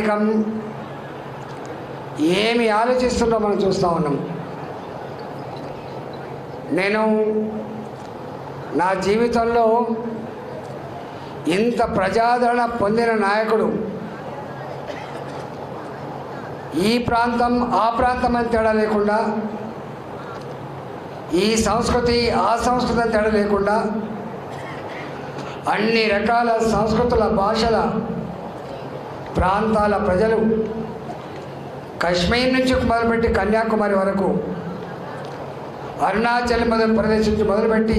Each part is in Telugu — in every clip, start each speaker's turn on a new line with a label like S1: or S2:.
S1: ప్రజానికం ఏమి ఆలోచిస్తుందో మనం చూస్తూ ఉన్నాం. నేను నా జీవితంలో ఇంత ప్రజాదరణ పొందిన నాయకుడు. ఈ ప్రాంతం ఆ ప్రాంతం అని తేడా లేకుండా ఈ సంస్కృతి ఆ సంస్కృతి అని తేడా లేకుండా అన్ని రకాల సంస్కృతుల భాషల ప్రాంతాల ప్రజలు కశ్మీర్ నుంచి మొదలుపెట్టి కన్యాకుమారి వరకు అరుణాచల్ మొదలు ప్రదేశ్ నుంచి మొదలుపెట్టి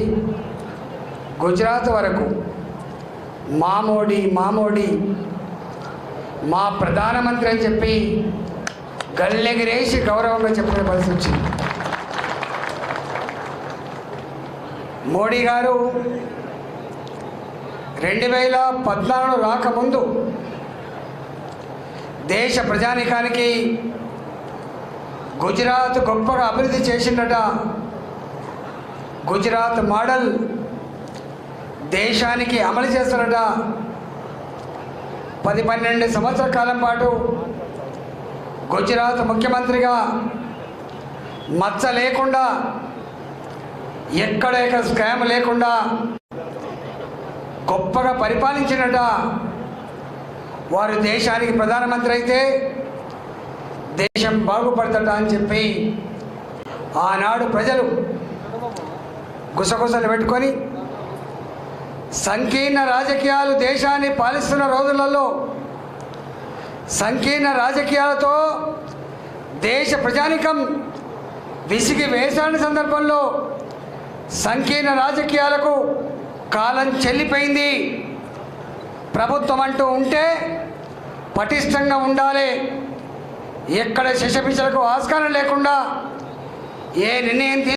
S1: గుజరాత్ వరకు మామోడి మామోడి మా ప్రధానమంత్రి అని చెప్పి గల్లెగిరేసి గౌరవంగా చెప్పుకునే పరిస్థితి వచ్చింది. మోడీ గారు రెండు వేల పద్నాలుగు రాకముందు దేశ ప్రజానీకానికి గుజరాత్ గొప్పగా అభివృద్ధి చేసిందట. గుజరాత్ మోడల్ దేశానికి అమలు చేస్తారట పది పన్నెండు సంవత్సరాల కాలం పాటు గుజరాత్ ముఖ్యమంత్రిగా మచ్చ లేకుండా ఎక్కడ ఎక్కడ స్కామ్ లేకుండా గొప్పగా పరిపాలించినట. వారు దేశానికి ప్రధానమంత్రి అయితే దేశం బాగుపడతట అని చెప్పి ఆనాడు ప్రజలు గుసగుసలు పెట్టుకొని సంకీర్ణ రాజకీయాలు దేశాన్ని పాలిస్తున్న రోజులలో సంకీర్ణ రాజకీయాలతో దేశ ప్రజానికం విసిగి వేసాడిన సందర్భంలో సంకీర్ణ రాజకీయాలకు కాలం చెల్లిపోయింది. ప్రభుత్వం అంటూ ఉంటే పటిష్టంగా ఉండాలి. ఎక్కడ శిశపిశలకు ఆస్కారం లేకుండా ఏ నిర్ణయం